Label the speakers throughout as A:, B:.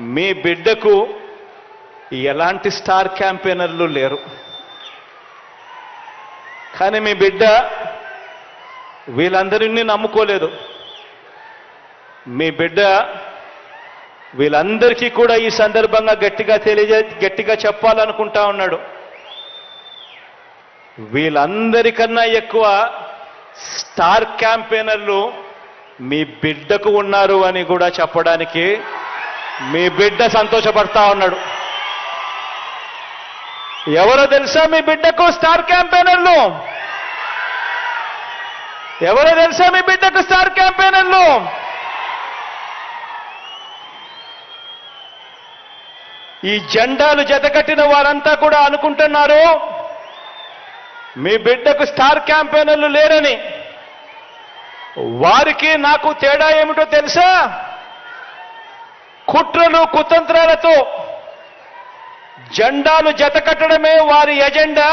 A: మీ బిడ్డకు ఎలాంటి స్టార్ క్యాంపెయినర్లు లేరు. కానీ మీ బిడ్డ వీళ్ళందరినీ నమ్ముకోలేదు. మీ బిడ్డ వీళ్ళందరికీ కూడా ఈ సందర్భంగా గట్టిగా తెలియజే గట్టిగా చెప్పాలనుకుంటా ఉన్నాడు. వీళ్ళందరికన్నా ఎక్కువ స్టార్ క్యాంపెయినర్లు మీ బిడ్డకు ఉన్నారు అని కూడా చెప్పడానికి మీ బిడ్డ సంతోషపడతా ఉన్నాడు. ఎవరో తెలుసా మీ బిడ్డకు స్టార్ క్యాంపెయినర్లు? ఎవరో తెలుసా మీ బిడ్డకు స్టార్ క్యాంపెయినర్లు? ఈ జెండాలు జతకట్టిన వారంతా కూడా అనుకుంటున్నారు మీ బిడ్డకు స్టార్ క్యాంపెయినర్లు లేరని. వారికి నాకు తేడా ఏమిటో తెలుసా? కుట్రలు కుతంత్రాలతో జెండాలు జతకట్టడమే వారి ఎజెండా.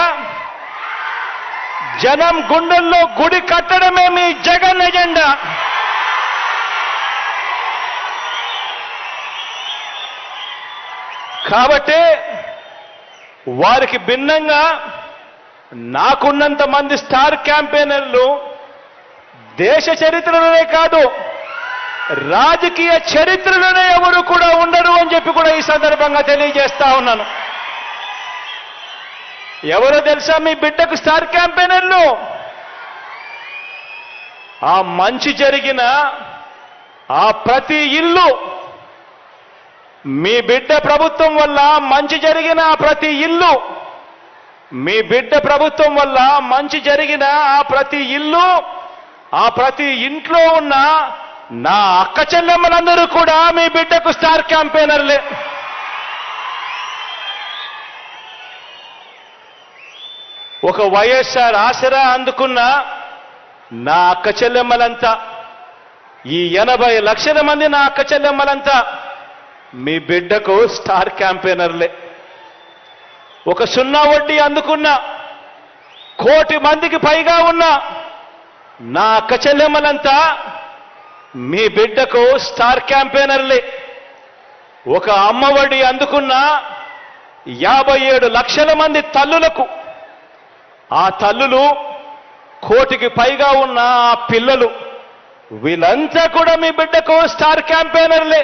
A: జనం గుండెల్లో గుడి కట్టడమే మీ జగన్ ఎజెండా. కాబట్టి వారికి భిన్నంగా నాకున్నంత మంది స్టార్ క్యాంపెయినర్లు దేశ చరిత్రలోనే కాదు రాజకీయ చరిత్రలోనే ఎవరు కూడా ఉండరు అని చెప్పి కూడా ఈ సందర్భంగా తెలియజేస్తా ఉన్నాను. ఎవరో తెలుసా మీ బిడ్డకు స్టార్ క్యాంపెయినర్లు? ఆ మంచి జరిగిన ఆ ప్రతి ఇల్లు మీ బిడ్డ ప్రభుత్వం వల్ల మంచి జరిగిన ఆ ప్రతి ఇల్లు మీ బిడ్డ ప్రభుత్వం వల్ల మంచి జరిగిన ఆ ప్రతి ఇల్లు ఆ ప్రతి ఇంట్లో ఉన్న నా అక్క చెల్లెమ్మలందరూ కూడా మీ బిడ్డకు స్టార్ క్యాంపెయినర్లే. ఒక వైఎస్ఆర్ ఆసరా అందుకున్న నా అక్క చెల్లెమ్మలంతా ఈ ఎనభై లక్షల మంది నా అక్క చెల్లెమ్మలంతా మీ బిడ్డకు స్టార్ క్యాంపెయినర్లే. ఒక సున్నా వడ్డీ అందుకున్న కోటి మందికి పైగా ఉన్న నా అక్క చెల్లెమ్మలంతా మీ బిడ్డకు స్టార్ క్యాంపెయినర్లే. ఒక అమ్మఒడి అందుకున్న యాభై ఏడు లక్షల మంది తల్లులకు ఆ తల్లులు కోటికి పైగా ఉన్న ఆ పిల్లలు వీళ్ళంతా కూడా మీ బిడ్డకు స్టార్ క్యాంపెయినర్లే.